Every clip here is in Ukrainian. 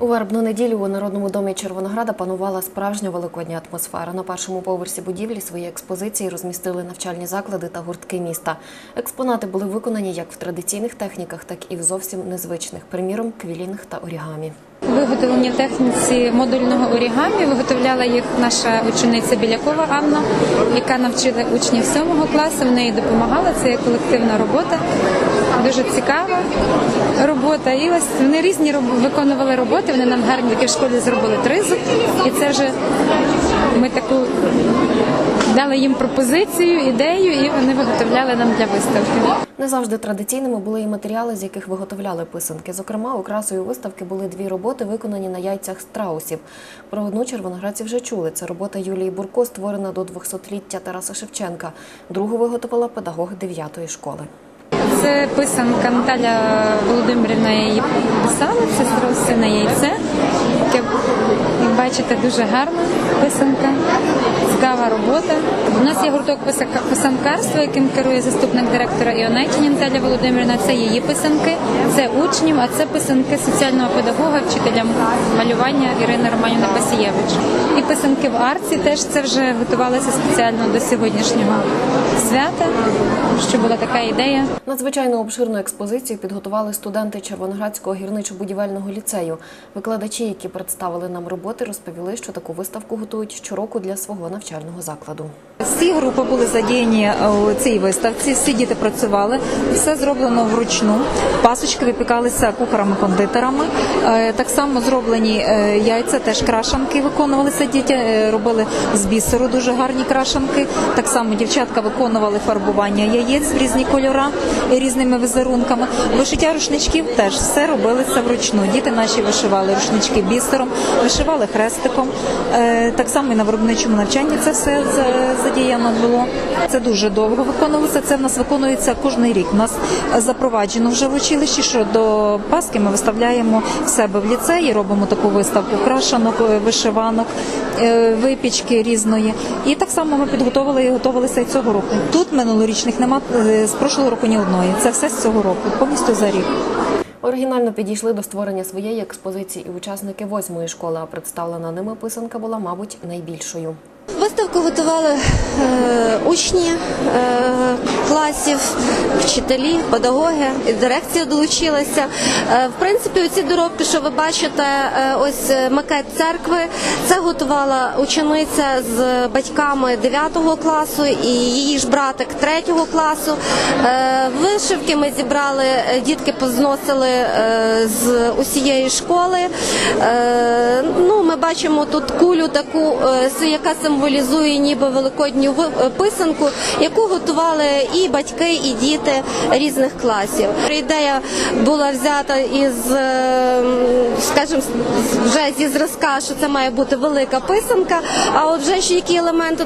У вербну неділю у Народному домі Червонограда панувала справжня великодня атмосфера. На першому поверсі будівлі свої експозиції розмістили навчальні заклади та гуртки міста. Експонати були виконані як в традиційних техніках, так і в зовсім незвичних, приміром, квілінг та орігамі. Виготовлення техніці модульного орігамі виготовляла їх наша учениця Білякова Анна, яка навчила учнів сьомого класу. В неї допомагала. Це колективна робота, дуже цікава робота. І ось вони різні виконували роботи. Вони нам гарні такі в школі зробили тризуб, і це вже ми таку дали їм пропозицію, ідею, і вони виготовляли нам для виставки. Не завжди традиційними були і матеріали, з яких виготовляли писанки. Зокрема, окрасою виставки були дві роботи, виконані на яйцях страусів. Про одну червоноградці вже чули. Це робота Юлії Бурко, створена до 200-ліття Тараса Шевченка. Другу виготовила педагог 9-ї школи. Це писанка Наталя Володимирівна її писала, це сина яйце. Бачите, дуже гарна писанка, цікава робота. У нас є гурток писанкарства, яким керує заступник директора Іонеччині Наталя Володимирівна. Це її писанки, це учнів, а це писанки соціального педагога, вчителя малювання Ірини Романівна Пасієвич. І писанки в арці теж це вже готувалися спеціально до сьогоднішнього свята, що була така ідея. Надзвичайно обширну експозицію підготували студенти Червоноградського гірничо-будівельного ліцею. Викладачі, які представили нам роботи, розповіли, що таку виставку готують щороку для свого навчального закладу. Всі групи були задіяні е, у цій виставці. Всі діти працювали. Все зроблено вручну. Пасочки випікалися кухарами-кондитерами. Е, Так само зроблені е, яйця, теж крашанки виконувалися. Діти робили з бісеру дуже гарні крашанки. Так само дівчатка виконували фарбування яєць в різні кольори різними візерунками. Вишиття рушничків теж все робилося вручну. Діти наші вишивали рушнички бісером, вишивали хрестиком. Е, Так само і на виробничому навчанні це все задіяно було. Це дуже довго виконувалося. Це в нас виконується кожний рік. У нас запроваджено вже в училищі, що до Пасхи ми виставляємо в себе в ліцеї, робимо таку виставку крашанок, е, вишиванок, е, випічки різної. І так само ми підготовили і готувалися і цього року. Тут минулорічних нема е, з прошлого року ні одної. Це все з цього року, повністю за рік. Оригінально підійшли до створення своєї експозиції і учасники восьмої школи, а представлена ними писанка була, мабуть, найбільшою. Виставку готували е, учні е, класів, вчителі, педагоги, і дирекція долучилася. Е, в принципі, оці доробки, що ви бачите, е, ось е, макет церкви, це готувала учениця з батьками 9 класу і її ж братик 3 класу. Е, вишивки ми зібрали, е, дітки позносили е, з усієї школи. Е, ну, ми бачимо тут кулю таку, е, яка символізує ніби великодню е, писанку, яку готували і батьки, і діти різних класів. Ідея була взята із, е, скажімо, вже зі зразка, що це має бути велика писанка. А от вже ж які елементи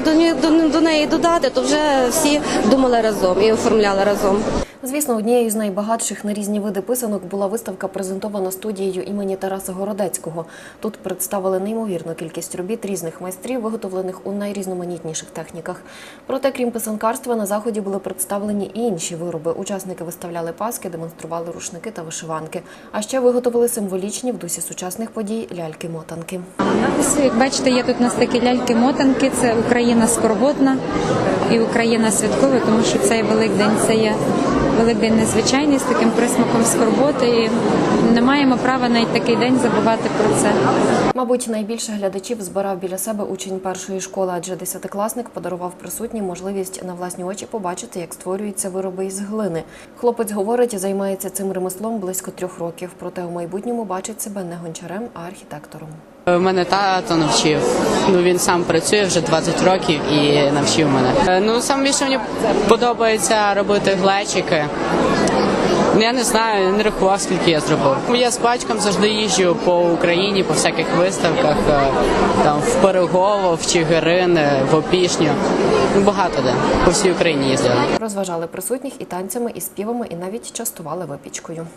до неї додати, то вже всі думали разом і оформляли разом. Звісно, однією з найбагатших на різні види писанок була виставка, презентована студією імені Тараса Городецького. Тут представили неймовірну кількість робіт різних майстрів, виготовлених у найрізноманітніших техніках. Проте, крім писанкарства, на заході були представлені і інші вироби. Учасники виставляли паски, демонстрували рушники та вишиванки. А ще виготовили символічні в дусі сучасних подій ляльки-мотанки. Ось, Як бачите, є тут у нас такі ляльки-мотанки. Це Україна скорботна і Україна святкова, тому що цей Великдень це є Великдень незвичайний з таким присмаком скорботи. І не маємо права навіть такий день забувати про це. Мабуть, найбільше глядачів збирав біля себе учень першої школи, адже десятикласник подарував присутнім можливість на власні очі побачити, як створюються вироби із глини. Хлопець говорить, займається цим ремеслом близько трьох років. Проте у майбутньому бачить себе не гончарем, а архітектором. Е, Мене тато навчив. Ну він сам працює вже 20 років і навчив мене. Е, Ну саме більше мені подобається робити глечики. Я не знаю, не рахував, скільки я зробив. Я з батьком завжди їжджу по Україні, по всяких виставках, е, там в Перегово, в Чигирин, в Опішню. Багато де по всій Україні їздили. Розважали присутніх і танцями, і співами, і навіть частували випічкою.